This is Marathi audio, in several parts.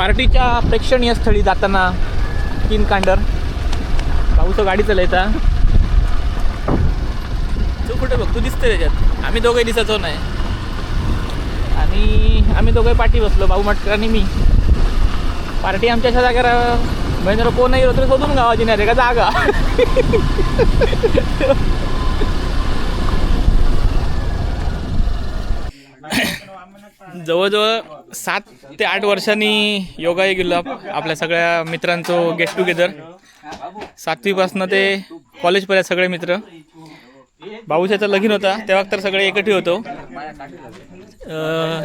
पार्टीच्या प्रेक्षणीय स्थळी जाताना तीन कांडर. पाऊस गाडी चालायचा तू कुठे बघ? तू दिसते त्याच्यात. आम्ही दोघे दिसायचो नाही. आणि आम्ही दोघे पाठी बसलो भाऊ मटकर आणि मी. पार्टी आमच्या अशा जागेवर म्हणजे कोण नाही होतं शोधून गावाची नाही रे का? जागा. जवळजवळ सात ते आठ वर्षांनी योगा गेलो आपल्या सगळ्या मित्रांचं गेट टुगेदर सातवीपासनं ते कॉलेजपर्यंत सगळे मित्र. भाऊच्याचा लगीन होता तेव्हा तर सगळे एकठी होतो.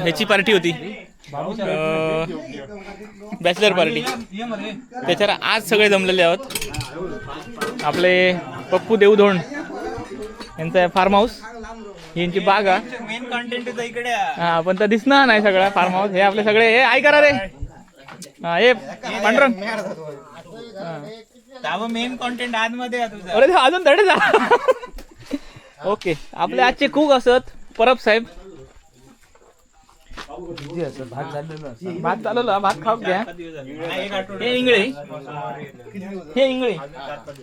ह्याची पार्टी होती. बॅचलर पार्टी त्याच्यावर आज सगळे जमलेले आहोत. आपले पप्पू देवधोंड यांचा फार्म हाऊस यांची बाग मेन कंटेंट इकडे हा पण तर दिसणार नाही सगळा फार्म हाऊस हे आपले सगळे हे ऐका रे हा हे पांडुरंग. मेन कंटेंट आतमध्ये आहे तुझा. अरे अजून धडे जा. ओके आपले आजचे कुक असत परब साहेब. भात चालवला भात खाऊ घ्या. एक आठवडा हे इंगळे. हे इंगळे.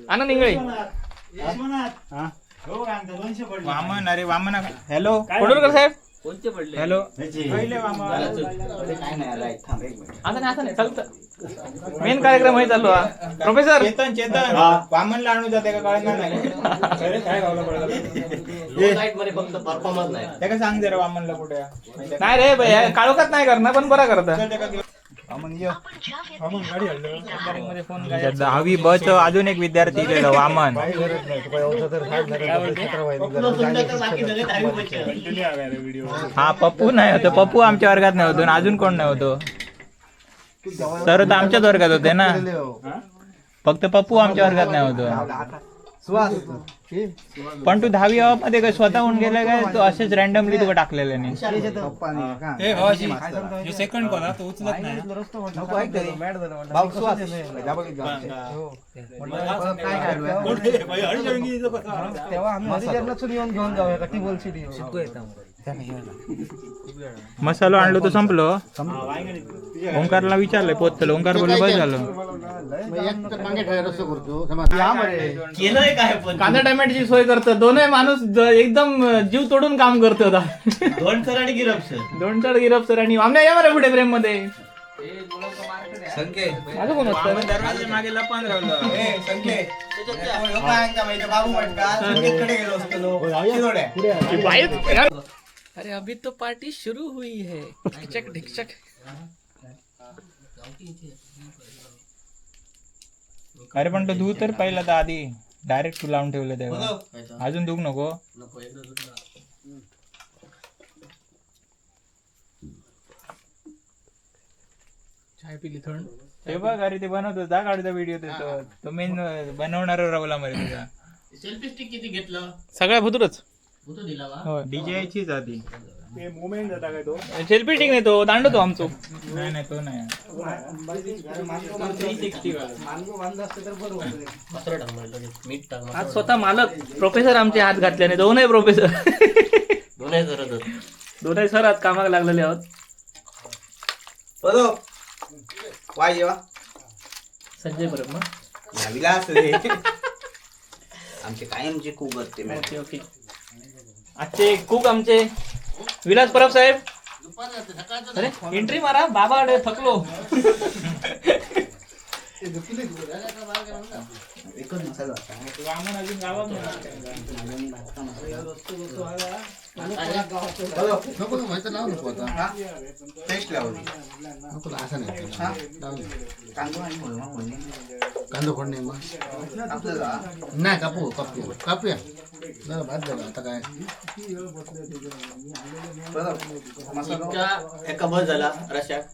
आनंद इंगळे. वामन अरे वामन हॅलो. पडोलकर साहेब हॅलो. पहिले वामन. असं नाही असं नाही चालतं मेन कार्यक्रम हे चालू हा. प्रोफेसर. चेतन चेतन. वामनला आणू जाते का कळणार नाही? त्याका सांग जरा वामनला कुठे. नाही रे भैया काळोखात नाही करणार पण बरा करता. दहावी ब च अजून एक विद्यार्थी गेलो वामन. हा पप्पू नाही होतो. पप्पू आमच्या वर्गात नाही होतो अजून कोण नाही होतो. सर तर आमच्याच वर्गात होते ना. फक्त पप्पू आमच्या वर्गात नाही होतो. पण तू दहावी मध्ये काय स्वतःहून गेला काय? तो असेच रॅन्डमली तुला टाकलेले नाही. सेकंड कोण तो उचलत नाही. तेव्हा आम्ही येऊन घेऊन जाऊया का सिटी मसालो आणलो तो संपलो. ओंकारला विचारलंय पोचलं ओंकार बोललो बस झालं. कांदा टोमॅटोची सोय करतो. दोन्ही माणूस एकदम जीव तोडून काम करतो दोन सर आणि गिरप सर. दोन चार गिरफ सर आणि आमने या बरं पुढे प्रेममध्ये माझं कोण असतं दरवाजा मागे लपन राहिलं. अरे अभी तो पार्टी शुरू हुई है। ढिकचक ढिकचक। अरे पण तो धू तर पहिला तर आधी डायरेक्ट तू लावून ठेवलं तेव्हा. अजून धुक नको. चाय पिली थंड. ते बघ अरे ते बनवतो जा काढतो व्हिडिओ देतो तो. मेन बनवणार रावला मध्ये तुझा. सेल्फी स्टिक किती घेतलं? सगळ्या भुतूरच. आधी. सेल्फी टिक नाही तो दांडो तो आमचो. नाही नाही तो नाही. आज स्वतः मालक प्रोफेसर आमचे हात घातल्याने दोनही प्रोफेसर दोन्ही सर आज कामाला लागलेले आहोत. संजय परब मग. आमचे कायमचे खूप असते ओके ओके. आजचे कुक आमचे विलास परब साहेब. अरे एंट्री मारा बाबा अडे थकलो नाही. टेस्ट लावली मुलगा मुलगी कांदा कोण नाही मग. आपल्याला नाही कापू कापू कापूया. जरा भात झाला आता काय? एका बस झाला रशाक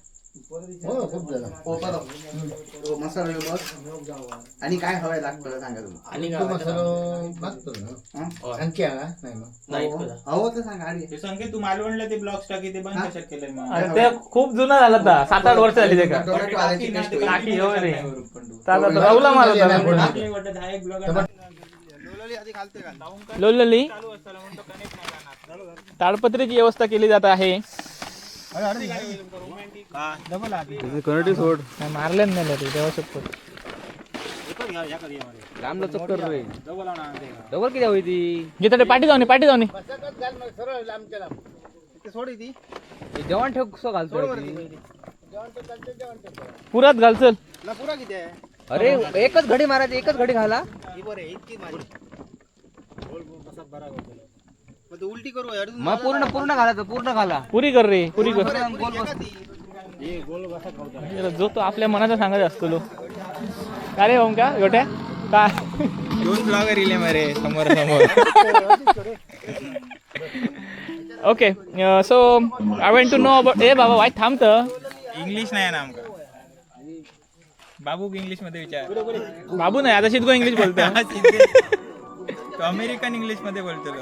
हो हो मसाला बस. आणि काय हवंय लागतं सांगा तुम्ही. आणि तो काय मसाला भाजतो ना. हं? आणखी हा नाही मग नाही इतकं झालं. हवं तर सांगा आणि ते संकेत तू मालवणला ते ब्लॉग्स टाकी ते बंद कशात केलंय मग? अरे ते खूप जुना झाला होता सात आठ वर्ष झाली ते का? टोमॅटो आल्याची टेस्ट होईल. टाकी हो रे आता रवला मारत होता आपले वाटत दहा एक ब्लॉग लोलली. ताडपत्रीची व्यवस्था केली जात आहे. सोड मारले नाही रे तेव्हा शपथ रामला चक्कर रे डबल किती होई ती जिथे पाठी जाऊन पाठी जाऊन ये. ती जेवण ठेव कसं घालतो पुरात घाल चल पुरा किती अरे एकच घडी मारायची एकच घडी घाला बरं इतकी माझी बरा मग पूर्ण पूर्ण घालायचं पूर्ण घाला. पुरी कर रे पुरी कर. जो तो आपल्या मनाचा सांगत असतो लो. का रे ओमका गोट्या काय दोन ब्लॉगर इले मरे समोर समोर. Okay so I went to know about a बाबा वाईट थांबत. इंग्लिश नाही ना आमका. बाबूक इंग्लिशमध्ये विचार. बाबू नाही आता शिदगो इंग्लिश बोलतो तो अमेरिकन इंग्लिशमध्ये बोलतो.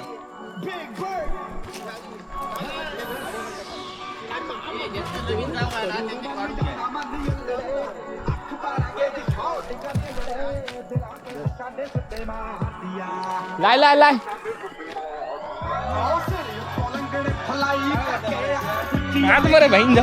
लाय लाय लाय. आत मरे बहीण जा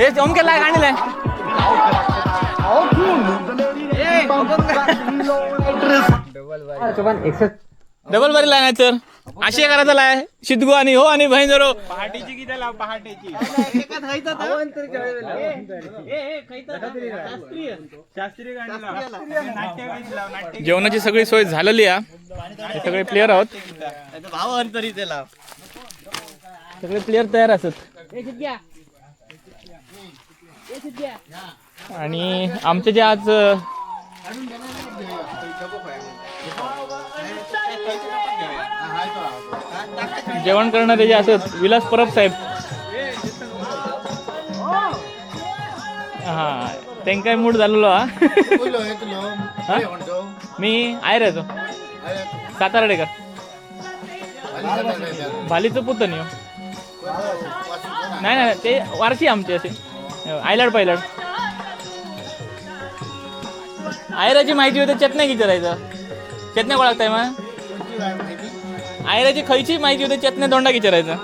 हे जम केला गाणीला डबल बारी लाय नाही तर. अशी करा चला शिदगो आणि हो आणि बहीण जरो. पहाटेची किती लाव पहाटेची जेवणाची सगळी सोय झालेली आहे. सगळे प्लेयर आहोत. भाव अंतरी त्याला सगळे प्लेयर तयार असत. आणि आमचे जे आज जेवण करणारे जे असत विलास परब साहेब. हा त्यांकाय मूड झालेलो हा? मी आहे रे तो भालीचं पुतण हो. नाही नाही ते वारशी आमचे असे आयलाड पायलाड. आयराची माहिती होते चटण्या विचारायचं चटण्या ओळखताय मग? आयराची खयची माहिती होते चटण्या तोंडा विचारायचं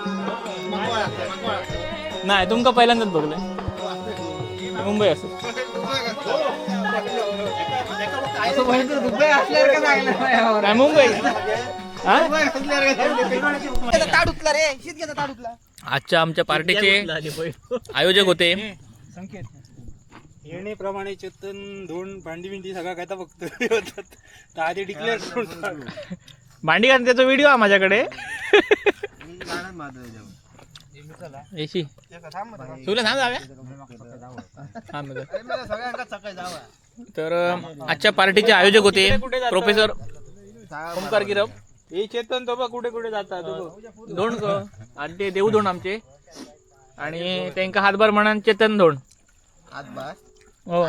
नाही तुमका पहिल्यांदाच बघलंय. मुंबई असं. मुंबई? आजच्या आमच्या पार्टीचे आयोजक होते. संकेत. येणेप्रमाणे चेतन दोन भांडी बिंडी सगळं काय होतात तर आधी डिक्लेअर करून. भांडी घालून त्याचा व्हिडिओ आहे माझ्याकडे. तुला सांग जाव्या. तर आजच्या पार्टीचे आयोजक होते प्रोफेसर ओमकार गिरव. हे चेतन तो बघ कुठे कुठे जातात. दोन आणि ते देऊ दोन आमचे. आणि त्यांका हातभार म्हणून चेतन हो.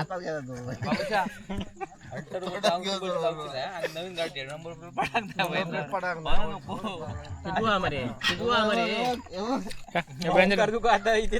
नवीन नंबर का? हे का आता इथे